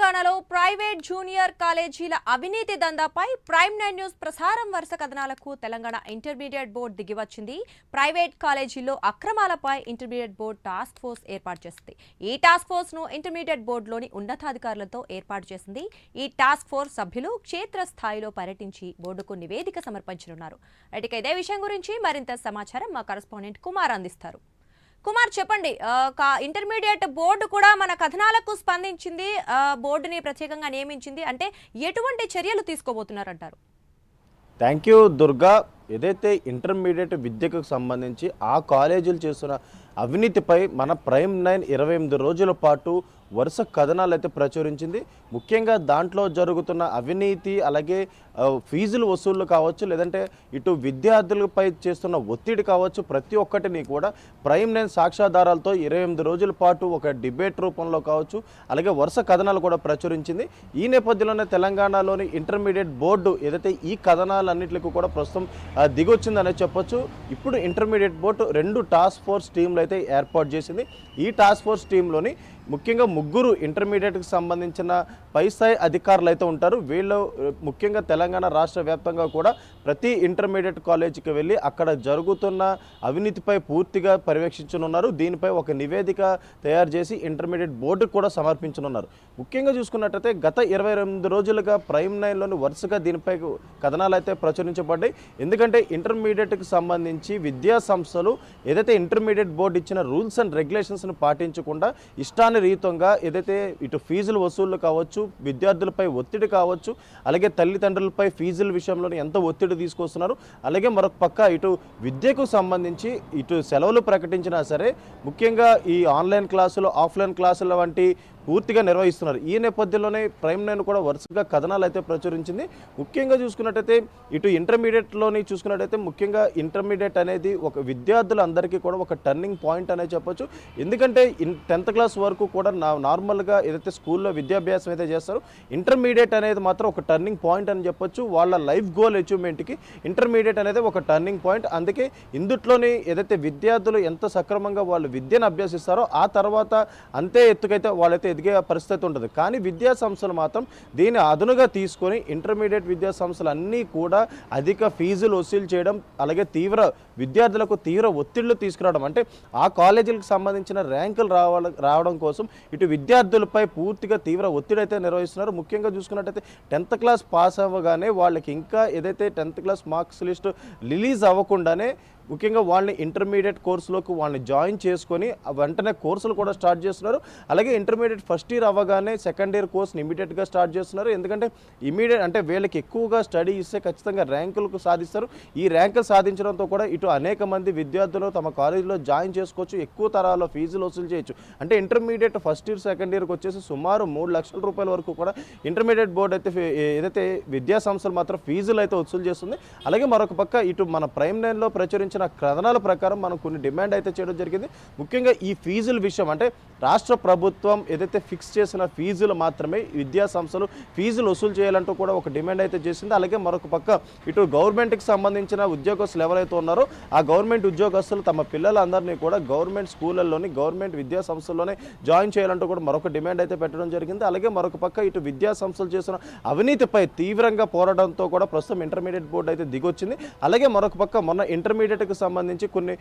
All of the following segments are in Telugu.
తెలంగాణలో ప్రైవేట్ జూనియర్ కాలేజీల అవినీతి దందాపై ప్రైమ్ నైన్ న్యూస్ ప్రసారం వరుస కథనాలకు తెలంగాణ ఇంటర్మీడియట్ బోర్డు దిగివచ్చింది. ప్రైవేట్ కాలేజీల్లో అక్రమాలపై ఇంటర్మీడియట్ బోర్డు టాస్క్ ఫోర్స్ ఏర్పాటు చేసింది. ఈ టాస్క్ ఫోర్స్ను ఇంటర్మీడియట్ బోర్డులోని ఉన్నతాధికారులతో ఏర్పాటు చేసింది. ఈ టాస్క్ ఫోర్స్ సభ్యులు క్షేత్ర స్థాయిలో పర్యటించి బోర్డుకు నివేదిక సమర్పించనున్నారు. ఇదే విషయం గురించి మరింత సమాచారం మా కరస్పాండెంట్ కుమార్ అందిస్తారు. కుమార్ చెప్పండి. కా- ఇంటర్మీడియట్ బోర్డు కూడా మన కథనాలకు స్పందించింది. బోర్డుని ప్రత్యేకంగా నియమించింది. అంటే ఎటువంటి చర్యలు తీసుకోబోతున్నారంటారు? Thank you Durga. ఏదైతే ఇంటర్మీడియట్ విద్యకు సంబంధించి ఆ కాలేజీలు చేస్తున్న అవినీతిపై మన ప్రైమ్ నైన్ ఇరవై ఎనిమిది రోజుల పాటు వరుస కథనాలు అయితే ప్రచురించింది. ముఖ్యంగా దాంట్లో జరుగుతున్న అవినీతి అలాగే ఫీజులు వసూళ్ళు కావచ్చు లేదంటే ఇటు విద్యార్థులపై చేస్తున్న ఒత్తిడి కావచ్చు ప్రతి ఒక్కటిని కూడా ప్రైమ్ నైన్ సాక్ష్యాధారాలతో ఇరవై ఎనిమిది రోజుల పాటు ఒక డిబేట్ రూపంలో కావచ్చు అలాగే వరుస కథనాలు కూడా ప్రచురించింది. ఈ నేపథ్యంలోనే తెలంగాణలోని ఇంటర్మీడియట్ బోర్డు ఏదైతే ఈ కథనాలన్నింటికి కూడా ప్రస్తుతం దిగొచ్చిందనే చెప్పొచ్చు. ఇప్పుడు ఇంటర్మీడియట్ బోర్డు రెండు టాస్క్ ఫోర్స్ టీంలు అయితే ఏర్పాటు చేసింది. ఈ టాస్క్ ఫోర్స్ టీంలోని ముఖ్యంగా ముగ్గురు ఇంటర్మీడియట్కి సంబంధించిన పై స్థాయి అధికారులు అయితే ఉంటారు. వీళ్ళు ముఖ్యంగా తెలంగాణ రాష్ట్ర వ్యాప్తంగా కూడా ప్రతి ఇంటర్మీడియట్ కాలేజీకి వెళ్ళి అక్కడ జరుగుతున్న అవినీతిపై పూర్తిగా పర్యవేక్షించనున్నారు. దీనిపై ఒక నివేదిక తయారు చేసి ఇంటర్మీడియట్ బోర్డుకు కూడా సమర్పించనున్నారు. ముఖ్యంగా చూసుకున్నట్టయితే గత ఇరవై ఎనిమిది రోజులుగా ప్రైమ్ నైన్లోని వరుసగా దీనిపై కథనాలు అయితే ప్రచురించబడ్డాయి. ఎందుకంటే ఇంటర్మీడియట్కి సంబంధించి విద్యా సంస్థలు ఏదైతే ఇంటర్మీడియట్ బోర్డు ఇచ్చిన రూల్స్ అండ్ రెగ్యులేషన్స్ను పాటించకుండా ఇష్టాన్ని ఇష్టానురీతంగా ఏదైతే ఇటు ఫీజులు వసూళ్ళు కావచ్చు విద్యార్థులపై ఒత్తిడి కావచ్చు అలాగే తల్లిదండ్రులపై ఫీజుల విషయంలో ఎంత ఒత్తిడి తీసుకొస్తున్నారు అలాగే మరొక పక్క ఇటు విద్యకు సంబంధించి ఇటు సెలవులు ప్రకటించినా సరే ముఖ్యంగా ఈ ఆన్లైన్ క్లాసులు ఆఫ్లైన్ క్లాసుల వంటి పూర్తిగా నిర్వహిస్తున్నారు. ఈ నేపథ్యంలోనే ప్రైమ్ నైన్ కూడా వరుసగా కథనాలు అయితే ప్రచురించింది. ముఖ్యంగా చూసుకున్నట్టయితే ఇటు ఇంటర్మీడియట్లోని చూసుకున్నట్టయితే ముఖ్యంగా ఇంటర్మీడియట్ అనేది ఒక విద్యార్థులందరికీ కూడా ఒక టర్నింగ్ పాయింట్ అనే చెప్పొచ్చు. ఎందుకంటే ఇన్ టెన్త్ క్లాస్ వరకు కూడా నా నార్మల్గా ఏదైతే స్కూల్లో విద్యాభ్యాసం అయితే చేస్తారో ఇంటర్మీడియట్ అనేది మాత్రం ఒక టర్నింగ్ పాయింట్ అని చెప్పొచ్చు. వాళ్ళ లైఫ్ గోల్ అచీవ్మెంట్కి ఇంటర్మీడియట్ అనేది ఒక టర్నింగ్ పాయింట్. అందుకే ఇందుట్లోని ఏదైతే విద్యార్థులు ఎంత సక్రమంగా వాళ్ళు విద్యను అభ్యసిస్తారో ఆ తర్వాత అంతే ఎత్తుకైతే వాళ్ళైతే ఎదిగే పరిస్థితి ఉంటుంది. కానీ విద్యా సంస్థలు మాత్రం దీన్ని అదునుగా తీసుకొని ఇంటర్మీడియట్ విద్యా సంస్థలు అన్నీ కూడా అధిక ఫీజులు వసూలు చేయడం అలాగే తీవ్ర విద్యార్థులకు తీవ్ర ఒత్తిళ్ళు తీసుకురావడం. అంటే ఆ కాలేజీలకు సంబంధించిన ర్యాంకులు రావడం రావడం కోసం ఇటు విద్యార్థులపై పూర్తిగా తీవ్ర ఒత్తిడి అయితే నిర్వహిస్తున్నారు. ముఖ్యంగా చూసుకున్నట్టయితే టెన్త్ క్లాస్ పాస్ అవ్వగానే వాళ్ళకి ఇంకా ఏదైతే tenth class marks list release అవ్వకుండానే ముఖ్యంగా వాళ్ళని ఇంటర్మీడియట్ కోర్సులోకి వాళ్ళని జాయిన్ చేసుకొని వెంటనే కోర్సులు కూడా స్టార్ట్ చేస్తున్నారు. అలాగే ఇంటర్మీడియట్ ఫస్ట్ ఇయర్ అవ్వగానే సెకండ్ ఇయర్ కోర్స్ని ఇమీడియట్గా స్టార్ట్ చేస్తున్నారు. ఎందుకంటే ఇమీడియట్ అంటే వీళ్ళకి ఎక్కువగా స్టడీ ఇస్తే ఖచ్చితంగా ర్యాంకులకు సాధిస్తారు. ఈ ర్యాంకులు సాధించడంతో కూడా ఇటు అనేక మంది విద్యార్థులు తమ కాలేజీలో జాయిన్ చేసుకోవచ్చు. ఎక్కువ తరాల్లో ఫీజులు వసూలు చేయొచ్చు. అంటే ఇంటర్మీడియట్ ఫస్ట్ ఇయర్ సెకండ్ ఇయర్కి వచ్చేసి సుమారు మూడు లక్షల రూపాయల వరకు కూడా ఇంటర్మీడియట్ బోర్డు అయితే ఏదైతే విద్యా సంస్థలు మాత్రం ఫీజులు అయితే వసూలు చేస్తుంది. అలాగే మరొక పక్క ఇటు మన ప్రైమ్ లైన్లో ప్రచురించిన కథనాల ప్రకారం మనం కొన్ని డిమాండ్ అయితే చేయడం జరిగింది. ముఖ్యంగా ఈ ఫీజుల విషయం అంటే రాష్ట్ర ప్రభుత్వం ఏదైతే ఫిక్స్ చేసిన ఫీజులు మాత్రమే విద్యా సంస్థలు ఫీజులు వసూలు చేయాలంటూ కూడా ఒక డిమాండ్ అయితే చేసింది. అలాగే మరొక పక్క ఇటు గవర్నమెంట్కి సంబంధించిన ఉద్యోగస్తులు ఎవరైతే ఉన్నారో ఆ గవర్నమెంట్ ఉద్యోగస్తులు తమ పిల్లలందరినీ కూడా గవర్నమెంట్ స్కూళ్ళల్లోని గవర్నమెంట్ విద్యా సంస్థల్లోనే జాయిన్ చేయాలంటూ కూడా మరొక డిమాండ్ అయితే పెట్టడం జరిగింది. అలాగే మరొక పక్క ఇటు విద్యా సంస్థలు చేసిన అవినీతిపై తీవ్రంగా పోరాటంతో కూడా ప్రస్తుతం ఇంటర్మీడియట్ బోర్డు అయితే దిగొచ్చింది. అలాగే మరొక పక్క మొన్న ఇంటర్మీడియట్ ఇంటర్మీడియట్కి సంబంధించి కొన్ని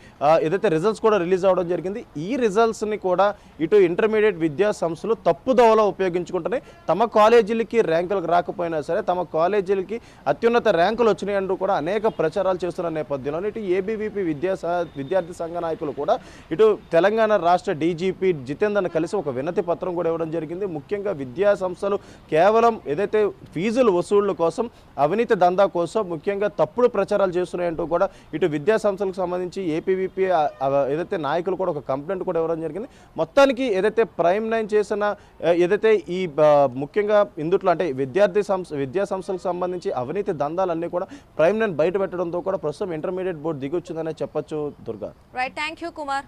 ఏదైతే రిజల్ట్స్ కూడా రిలీజ్ అవ్వడం జరిగింది ఈ రిజల్ట్స్ని కూడా ఇటు ఇంటర్మీడియట్ విద్యా సంస్థలు తప్పుదోవలో ఉపయోగించుకుంటున్నాయి. తమ కాలేజీలకి ర్యాంకులకు రాకపోయినా సరే తమ కాలేజీలకి అత్యున్నత ర్యాంకులు వచ్చినాయి అంటూ కూడా అనేక ప్రచారాలు చేస్తున్న నేపథ్యంలో ఇటు ఏబీవీపీ విద్యా విద్యార్థి సంఘ నాయకులు కూడా ఇటు తెలంగాణ రాష్ట్ర డీజీపీ జితేందర్ని కలిసి ఒక వినతి పత్రం కూడా ఇవ్వడం జరిగింది. ముఖ్యంగా విద్యా సంస్థలు కేవలం ఏదైతే ఫీజులు వసూళ్ళ కోసం అవినీతి దందా కోసం ముఖ్యంగా తప్పుడు ప్రచారాలు చేస్తున్నాయంటూ కూడా ఇటు విద్యా కౌన్సిల్కి సంబంధించి ఏపీవీపీ ఏదైతే నాయకులు కూడా ఒక కంప్లైంట్ కూడా ఇవ్వడం జరిగింది. మొత్తానికి ఏదైతే ప్రైమ్ నైన్ చేసిన ఏదైతే ఈ ముఖ్యంగా ఇందుట్లో అంటే విద్యార్థి సంస్థ విద్యా సంస్థలకు సంబంధించి అవినీతి దందాలన్నీ కూడా ప్రైమ్ లైన్ బయట పెట్టడంతో కూడా ప్రస్తుతం ఇంటర్మీడియట్ బోర్డు దిగొచ్చిందనే చెప్పొచ్చు Durga. Right thank you Kumar